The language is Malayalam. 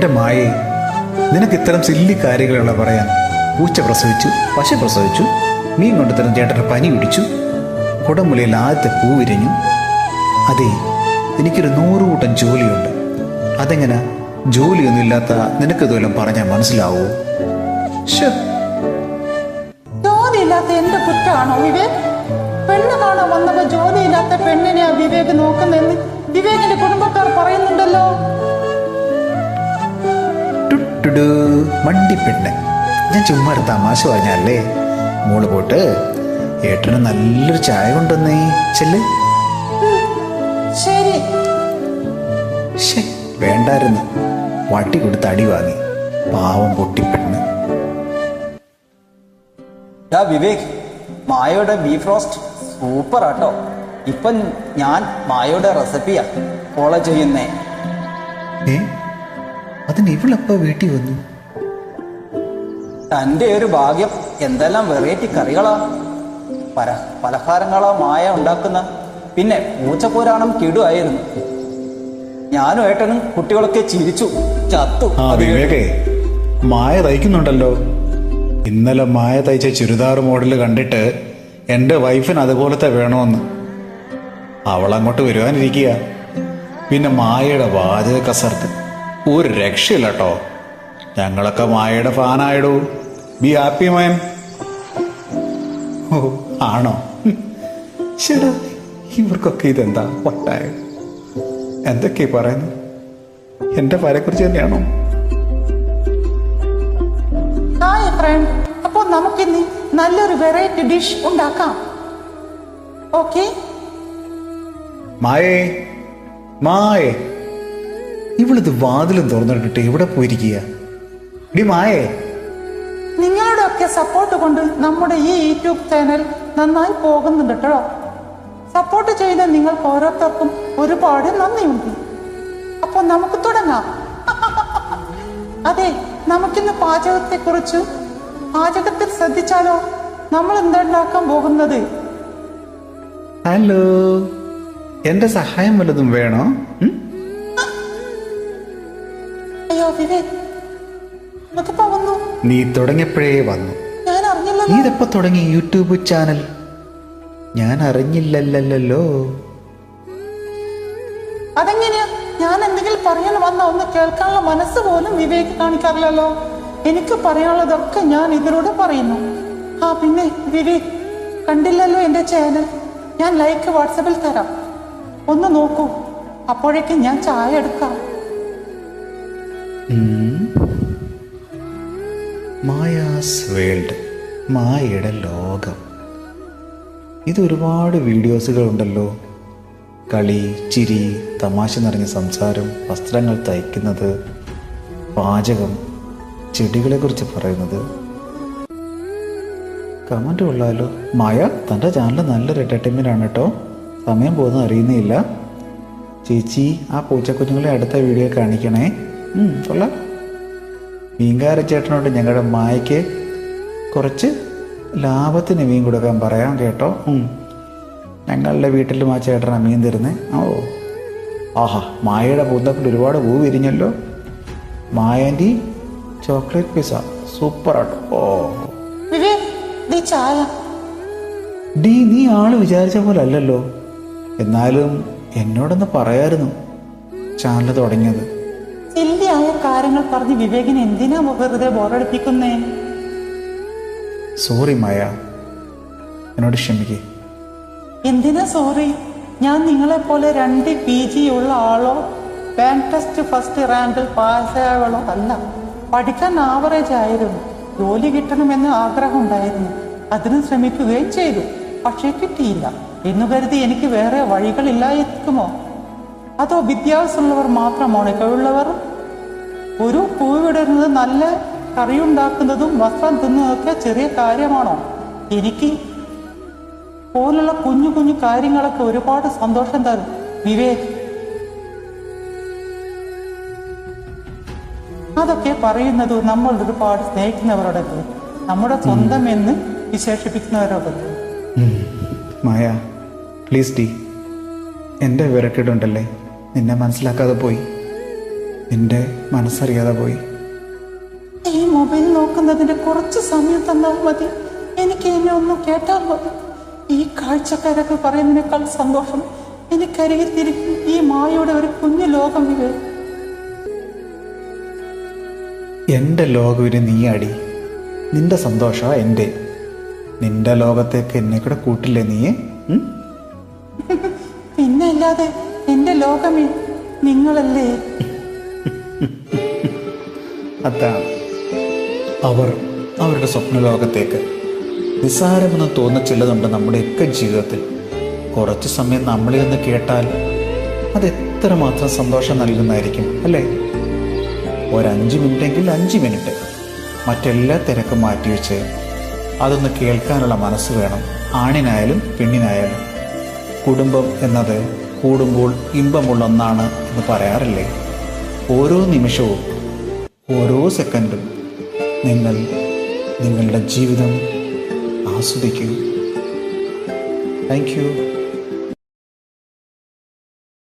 എന്റെ മായേ നിനക്ക് ഇത്തരം സില്ലി കാര്യങ്ങളുള്ള പറയാൻ പൂച്ച പ്രസവിച്ചു പശു പ്രസവിച്ചു മീൻ കൊണ്ടുതരം ചേട്ടന്റെ പനി പിടിച്ചു കുടമുലയിൽ ആദ്യത്തെ പൂ വിരിഞ്ഞു. അതെ എനിക്കൊരു നൂറ് കൂട്ടം ജോലിയുണ്ട്. അതെങ്ങനെ? ജോലിയൊന്നുമില്ലാത്ത നിനക്ക് ഇതുവല്ലം പറഞ്ഞാൽ മനസ്സിലാവൂ? ജോലിയില്ലാത്ത എന്റെ കുറ്റാണോ വിവേക്? പെണ്ണ് കാണാൻ ജോലിയില്ലാത്ത പെണ്ണിനെ വിവേക് നോക്കുന്നെന്ന് വിവേകിന്റെ കുടുംബക്കാർ പറയുന്നുണ്ടല്ലോ. ടുട്ടുടു മണ്ടിപ്പെണ്ണ്. ഞാൻ ചുമ്മാ ഒരു തമാശ പറഞ്ഞല്ലേ മോൾ പോട്ട് ഏട്ടന് നല്ലൊരു ചായ കൊണ്ടുവന്നേ. ചെല്ല്. ശരി. ശേ വേണ്ടായിരുന്നു. വട്ടി കൊടുത്ത് അടി വാങ്ങി. പാവം പൊട്ടിപ്പെണ്ണ്. ഡാ വിവേക് മായയുടെ ബീഫ് റോസ്റ്റ് സൂപ്പർ ആട്ടോ ഇപ്പം ഞാൻ മായയുടെ റെസിപ്പിയാ. ഫോളോ ചെയ്യുന്നേ. ഏ? അതിന് ഇവളെപ്പോ വീട്ടിൽ വന്നു? തന്റെ ഒരു ഭാഗ്യം. എന്തെല്ലാം വെറൈറ്റി കറികളാ. പല പലഹാരങ്ങളാ മായ ഉണ്ടാക്കുന്ന. പിന്നെ പൂച്ചപ്പുരാണം കിടുവായിരുന്നു. ഞാനും ഏട്ടനും കുട്ടികളൊക്കെ ചിരിച്ചു. ചത്തു. ആ അത് വിവേകേ മായ തയ്ക്കുന്നുണ്ടല്ലോ. ഇന്നലെ മായ തയ്ച്ച ചുരിദാർ മോഡൽ കണ്ടിട്ട് എന്റെ വൈഫിന് അതുപോലത്തെ വേണമെന്ന് അവൾ അങ്ങോട്ട് വരുവാനിരിക്കുക. പിന്നെ മായയുടെ വാചക കസർത്ത് ഒരു രക്ഷയില്ല കേട്ടോ ഞങ്ങളൊക്കെ മായയുടെ ഫാനായിടൂ. ബി ഹാപ്പി മയൻ ഓ ആണോ? ശരി ഇവർക്കൊക്കെ ഇതെന്താ വട്ടായ? എന്തൊക്കെ പറയുന്നു എന്റെ ഭാര്യക്കുറിച്ച് തന്നെയാണോ? അപ്പോൾ നമുക്കിന്ന് നല്ലൊരു വെറൈറ്റി ഡിഷ് ഉണ്ടാക്കാം. ഓക്കെ മായേ മായേ. ഇവളിത് വാതിലും തുറന്നിട്ടിട്ട് എവിടെ പോയിരിക്കുക? ഡി മായേ. നിങ്ങളുടെ ഒക്കെ സപ്പോർട്ട് കൊണ്ട് നമ്മുടെ ഈ യൂട്യൂബ് ചാനൽ നന്നായി പോകുന്നുണ്ട് കേട്ടോ. സപ്പോർട്ട് ചെയ്ത നിങ്ങൾക്ക് ഓരോരുത്തർക്കും ഒരുപാട് നന്ദിയുണ്ട്. അപ്പോൾ നമുക്ക് തുടങ്ങാം. അതെ നമുക്കിന്ന് പാചകത്തെ കുറിച്ച് പാചകത്തിൽ ശ്രദ്ധിച്ചാലോ? നമ്മൾ എന്തുണ്ടാക്കാൻ പോകുന്നത്? ഹലോ. എന്റെ സഹായം വല്ലതും വേണോ? വിവേക് നമുക്കിപ്പോ വന്നു. നീ തുടങ്ങിയപ്പോഴേ വന്നു. ഞാൻ അറിഞ്ഞില്ലല്ലോ. ഇതെപ്പോ തുടങ്ങി യൂട്യൂബ് ചാനൽ? ഞാൻ അറിഞ്ഞില്ലല്ലോ അതെങ്ങനെയാ? ഞാൻ എന്തെങ്കിലും പറയാൻ വന്ന ഒന്ന് കേൾക്കാനുള്ള മനസ്സ് പോലും വിവേക് കാണിക്കാറില്ലല്ലോ. എനിക്ക് പറയാനുള്ളതൊക്കെ ഞാൻ ഇതിലൂടെ പറയുന്നു. ആ പിന്നെ വിവേക് കണ്ടില്ലല്ലോ എന്റെ ചാനൽ ഞാൻ ലൈക്ക് വാട്സപ്പിൽ തരാം. ഒന്ന് നോക്കൂ. അപ്പോഴേക്കും ഞാൻ ചായ എടുക്കാം. മായാസ് വേൾഡ് മായയുടെ ലോകം. ഇത് ഒരുപാട് വീഡിയോസുകൾ ഉണ്ടല്ലോ. കളി ചിരി തമാശ നിറഞ്ഞ സംസാരം വസ്ത്രങ്ങൾ തയ്ക്കുന്നത് പാചകം ചെടികളെക്കുറിച്ച് പറയുന്നത്. കമന്റ് കൊള്ളാലോ. മായ തന്റെ ചാനൽ നല്ലൊരു എന്റർടൈൻമെന്റ് ആണ് കേട്ടോ. സമയം പോകുന്നത് അറിയുന്നില്ല ചേച്ചി ആ പൂച്ചക്കുഞ്ഞുങ്ങളെ അടുത്ത വീഡിയോ കാണിക്കണേ. കൊള്ളാം. മീൻകാര ചേട്ടനോട് ഞങ്ങളുടെ മായയ്ക്ക് കുറച്ച് ലാഭത്തിന് മീൻ കൊടുക്കാൻ പറയാം കേട്ടോ. ഞങ്ങളുടെ വീട്ടിലും ആ ചേട്ടനാണ് മീൻ തരുന്നത് ഓ. ആഹാ മായയുടെ പൂന്തപ്പിൽ ഒരുപാട് പൂ വിരിഞ്ഞല്ലോ. മായന്റെ ചോക്ലേറ്റ് പിസ സൂപ്പർ ആട്ടോ. ഓ. ഡി നീ ആൾ വിചാരിച്ച പോലെ അല്ലല്ലോ. എന്നാലും എന്നോടൊന്ന് പറയായിരുന്നു. ചാനൽ തുടങ്ങിയത്. സില്ലിയായ കാര്യങ്ങൾ പറഞ്ഞ് വിവേകിനെ എന്തിനാ വെറുതെ ബോറടിപ്പിക്കുന്നേ? സോറി മായ. എന്നോട് ക്ഷമിക്കേ. എന്തിനാ സോറി? ഞാൻ നിങ്ങളെ പോലെ രണ്ട് പി ജി ഉള്ള ആളോ ടെസ്റ്റ് ഫസ്റ്റ് റാങ്കിൽ പാസ്സായവളോ അല്ല. പഠിക്കാൻ ആവറേജ് ആയിരുന്നു. ജോലി കിട്ടണമെന്ന് ആഗ്രഹം ഉണ്ടായിരുന്നു അതിന് ശ്രമിക്കുകയും ചെയ്തു. പക്ഷേ കിട്ടിയില്ല. എന്നു കരുതി എനിക്ക് വേറെ വഴികളില്ലായിരിക്കുമോ? അതോ വിദ്യാഭ്യാസമുള്ളവർ മാത്രമാണോ കഴിവുള്ളവർ? ഒരു പൂവിടുന്നത് നല്ല കറിയുണ്ടാക്കുന്നതും വസ്ത്രം തിന്നതൊക്കെ ചെറിയ കാര്യമാണോ? എനിക്ക് പോലുള്ള കുഞ്ഞു കുഞ്ഞു കാര്യങ്ങളൊക്കെ ഒരുപാട് സന്തോഷം തരും. വിവേക്. അതൊക്കെ പറയുന്നത് നമ്മൾ ഒരുപാട് സ്നേഹിക്കുന്നവരോടൊക്കെ നമ്മുടെ സ്വന്തം എന്ന് വിശേഷിപ്പിക്കുന്നവരോട് മായ പ്ലീസ് ഡി എന്റെ വിവരക്കേടുണ്ടല്ലേ? നിന്നെ മനസ്സിലാക്കാതെ പോയി. നിന്റെ മനസ്സറിയാതെ പോയി. ഈ മൊബൈൽ നോക്കുന്നതിന്റെ കുറച്ച് സമയം തന്നാൽ മതി. എനിക്ക് എന്നെ ഒന്ന് കേട്ടാൽ മതി. ഈ കാഴ്ചക്കാരൊക്കെ പറയുന്നതിനേക്കാൾ സന്തോഷം. എനിക്കരികത്തിരിക്കും ഈ മായയുടെ ഒരു കുഞ്ഞു ലോകം ഇത്. എന്റെ ലോകവിന് നീ അടി. നിന്റെ സന്തോഷമാണ് എന്റെ നിന്റെ ലോകത്തേക്ക് എന്നെ കൂടെ കൂട്ടില്ലേ നീ? പിന്നെ അല്ലാതെ എന്റെ ലോകമേ നിങ്ങളല്ലേ? അതാണ് അവർ അവരുടെ സ്വപ്ന ലോകത്തേക്ക് നിസ്സാരമെന്ന് ചിലതുണ്ട് നമ്മുടെയൊക്കെ ജീവിതത്തിൽ. കുറച്ച് സമയം നമ്മളിൽ നിന്ന് കേട്ടാൽ അത് എത്രമാത്രം സന്തോഷം നൽകുന്നതായിരിക്കും അല്ലേ? ഒരഞ്ച് മിനിറ്റെങ്കിൽ അഞ്ച് മിനിറ്റ്. മറ്റെല്ലാ തിരക്കും മാറ്റിവെച്ച് അതൊന്ന് കേൾക്കാനുള്ള മനസ്സ് വേണം ആണിനായാലും പെണ്ണിനായാലും. കുടുംബം എന്നത് കൂടുമ്പോൾ ഇമ്പമുള്ള ഒന്നാണ് എന്ന് പറയാറില്ലേ? ഓരോ നിമിഷവും ഓരോ സെക്കൻഡും നിങ്ങൾ നിങ്ങളുടെ ജീവിതം ആസ്വദിക്കൂ താങ്ക് യു